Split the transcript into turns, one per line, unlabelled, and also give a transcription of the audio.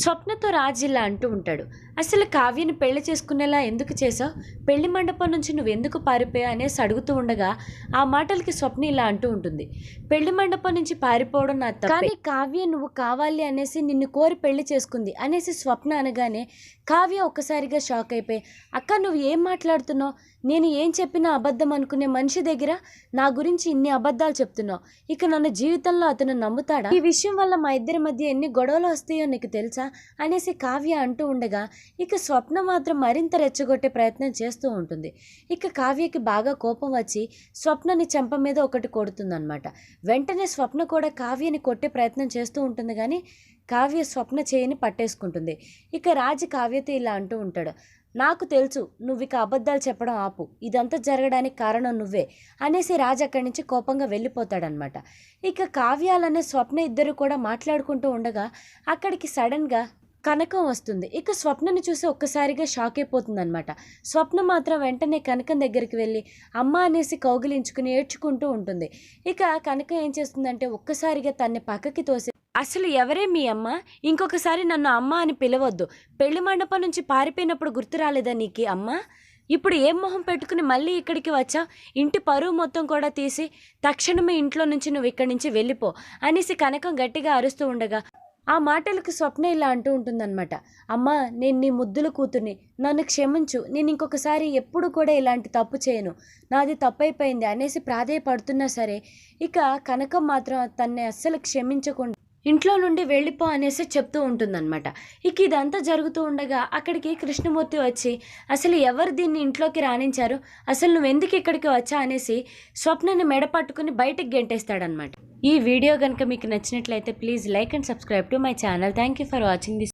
స్వప్నతో రాజ్ ఇలా అంటూ ఉంటాడు. అసలు కావ్యని పెళ్ళి చేసుకునేలా ఎందుకు చేసావు పెళ్ళి మండపం నుంచి నువ్వు ఎందుకు పారిపోయావు? అనేసి అడుగుతూ ఉండగా ఆ మాటలకి స్వప్న ఇలా అంటూ ఉంటుంది. పెళ్ళి మండపం నుంచి పారిపోవడం నా కానీ కావ్య నువ్వు కావాలి అనేసి నిన్ను కోరి పెళ్ళి చేసుకుంది అనేసి స్వప్న అనగానే కావ్య ఒక్కసారిగా షాక్ అయిపోయి అక్క నువ్వు ఏం మాట్లాడుతున్నావు? నేను ఏం చెప్పినా అబద్ధం అనుకునే మనిషి దగ్గర నా గురించి ఇన్ని అబద్ధాలు చెప్తున్నావు? ఇక నన్ను జీవితంలో అతను నమ్ముతాడా? ఈ విషయం వల్ల మా ఇద్దరి మధ్య ఎన్ని గొడవలు వస్తాయో నీకు తెలుసా? అనేసి కావ్య అంటూ ఉండగా ఇక స్వప్న మాత్రం మరింత రెచ్చగొట్టే ప్రయత్నం చేస్తూ ఉంటుంది. ఇక కావ్యకి బాగా కోపం వచ్చి స్వప్నని చెంప మీద ఒకటి కొడుతుందనమాట వెంటనే స్వప్న కూడా కావ్యని కొట్టే ప్రయత్నం చేస్తూ ఉంటుంది కానీ కావ్య స్వప్న చేయని పట్టేసుకుంటుంది. ఇక రాజు కావ్యతో ఇలా అంటూ ఉంటాడు. నాకు తెలుసు నువ్వు ఇక అబద్ధాలు చెప్పడం ఆపు. ఇదంతా జరగడానికి కారణం నువ్వే అనేసి రాజు అక్కడి నుంచి కోపంగా వెళ్ళిపోతాడనమాట ఇక కావ్యాలనే స్వప్న ఇద్దరు కూడా మాట్లాడుకుంటూ ఉండగా అక్కడికి సడన్గా కనకం వస్తుంది. ఇక స్వప్నని చూసి ఒక్కసారిగా షాక్ అయిపోతుందనమాట స్వప్న మాత్రం వెంటనే కనకం దగ్గరికి వెళ్ళి అమ్మ అనేసి కౌగిలించుకుని ఏడ్చుకుంటూ ఉంటుంది. ఇక కనకం ఏం చేస్తుందంటే ఒక్కసారిగా తన్ని పక్కకి తోసి అసలు ఎవరే మీ అమ్మ? ఇంకొకసారి నన్ను అమ్మ అని పిలవద్దు. పెళ్ళి మండపం నుంచి పారిపోయినప్పుడు గుర్తు రాలేదా నీకు అమ్మ? ఇప్పుడు ఏం మొహం పెట్టుకుని మళ్ళీ ఇక్కడికి వచ్చా ఇంటి పరువు మొత్తం కూడా తీసి తక్షణమే ఇంట్లో నుంచి నువ్వు ఇక్కడి నుంచి వెళ్ళిపో అనేసి కనకం గట్టిగా అరుస్తూ ఉండగా ఆ మాటలకు స్వప్న ఇలా అంటూ ఉంటుందన్నమాట. అమ్మా నేను నీ ముద్దుల కూతుర్ని. నన్ను క్షమించు. నేను ఇంకొకసారి ఎప్పుడు కూడా ఇలాంటి తప్పు చేయను. నాది తప్పైపోయింది అనేసి ప్రాధేయపడుతున్నా సరే ఇక కనకం మాత్రం తన్ని అస్సలు క్షమించకుండా ఇంట్లో నుండి వెళ్ళిపో అనేసి చెప్తూ ఉంటుందన్నమాట. ఇక ఇదంతా జరుగుతూ ఉండగా అక్కడికి కృష్ణమూర్తి వచ్చి అసలు ఎవరు దీన్ని ఇంట్లోకి రాణించారు అసలు నువ్వు ఎందుకు ఇక్కడికి వచ్చా? అనేసి స్వప్నని మెడ పట్టుకుని బయటికి గెంటేస్తాడనమాట ఈ వీడియో కనుక మీకు నచ్చినట్లయితే please like and subscribe to my channel. Thank you for watching this